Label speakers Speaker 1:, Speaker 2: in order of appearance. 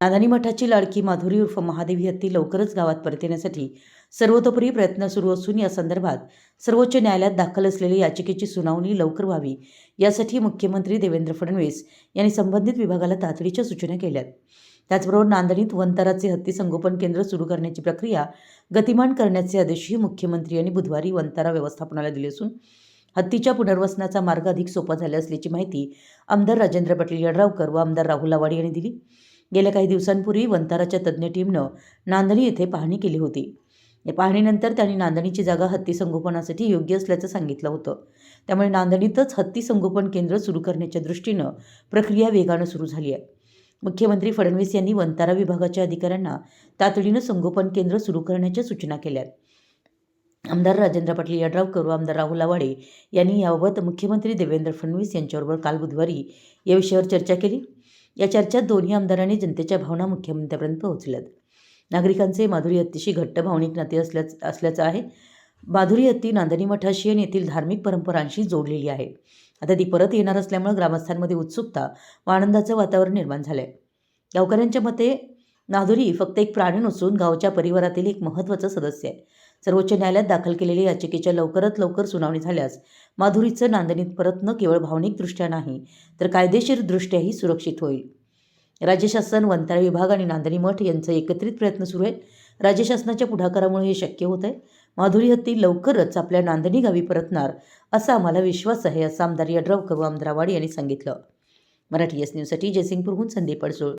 Speaker 1: नादानी मठाची लाडकी माधुरी उर्फ महादेवी हत्ती लवकरच गावात परत येण्यासाठी सर्वतोपरी प्रयत्न सुरू असून या संदर्भात सर्वोच्च न्यायालयात दाखल असलेली याचिकेची सुनावणी लवकर व्हावी. यासाठी मुख्यमंत्री देवेंद्र फडणवीस यांनी संबंधित विभागाला तातडीच्या सूचना केल्यात त्याचबरोबर नांदणीत वंताराचे हत्ती संगोपन केंद्र सुरू करण्याची प्रक्रिया गतिमान करण्याचे आदेशही मुख्यमंत्री यांनी बुधवारी वनतारा व्यवस्थापनाला दिले असून हत्तीच्या पुनर्वसनाचा मार्ग अधिक सोपा झाला असल्याची माहिती आमदार राजेंद्र पाटील यड्रावकर व आमदार राहुल आवाडी यांनी दिली. गेल्या काही दिवसांपूर्वी वंताराच्या तज्ज्ञ टीमनं नांदणी येथे पाहणी केली होती. या पाहणीनंतर त्यांनी नांदणीची जागा हत्ती संगोपनासाठी योग्य असल्याचं सांगितलं होतं. त्यामुळे नांदणीतच हत्ती संगोपन केंद्र सुरू करण्याच्या दृष्टीनं प्रक्रिया वेगानं सुरू झाली आहे. मुख्यमंत्री फडणवीस यांनी वंतारा विभागाच्या अधिकाऱ्यांना तातडीनं संगोपन केंद्र सुरू करण्याच्या सूचना केल्या आमदार राजेंद्र पाटील यड्रावकर व आमदार राहुल आवाडे यांनी याबाबत मुख्यमंत्री देवेंद्र फडणवीस यांच्याबरोबर काल बुधवारी या विषयावर चर्चा केली. या चर्चेत दोन्ही आमदारांनी जनतेच्या भावना मुख्यमंत्र्यांपर्यंत पोहोचल्यात. नागरिकांचे माधुरी हत्तीशी घट्ट भावनिक नाते असल्याच असल्याचं आहे. माधुरी हत्ती नांदणी मठाशी आणि येथील धार्मिक परंपरांशी जोडलेली आहे. आता ती परत येणार असल्यामुळे ग्रामस्थांमध्ये उत्सुकता व आनंदाचं वातावरण निर्माण झालं आहे गावकऱ्यांच्या मते नाधुरी फक्त एक प्राणी नसून गावच्या परिवारातील एक महत्त्वाचं सदस्य आहे. सर्वोच्च न्यायालयात दाखल केलेल्या याचिकेच्या लवकरात लवकर सुनावणी झाल्यास माधुरीचं नांदणीत परतणं केवळ भावनिकदृष्ट्या नाही तर कायदेशीरदृष्ट्याही सुरक्षित होईल. राज्य शासन वंतारा विभाग आणि नांदणी मठ यांचा एकत्रित प्रयत्न सुरू आहेत. राज्य शासनाच्या पुढाकारामुळे हे शक्य होत आहे माधुरी हत्ती लवकरच आपल्या नांदणी गावी परतणार असा आम्हाला विश्वास आहे असं आमदार यड्रावकर व आमदार आवाड यांनी सांगितलं. मराठी एस न्यूजसाठी जयसिंगपूरहून संदीप अडसूळ.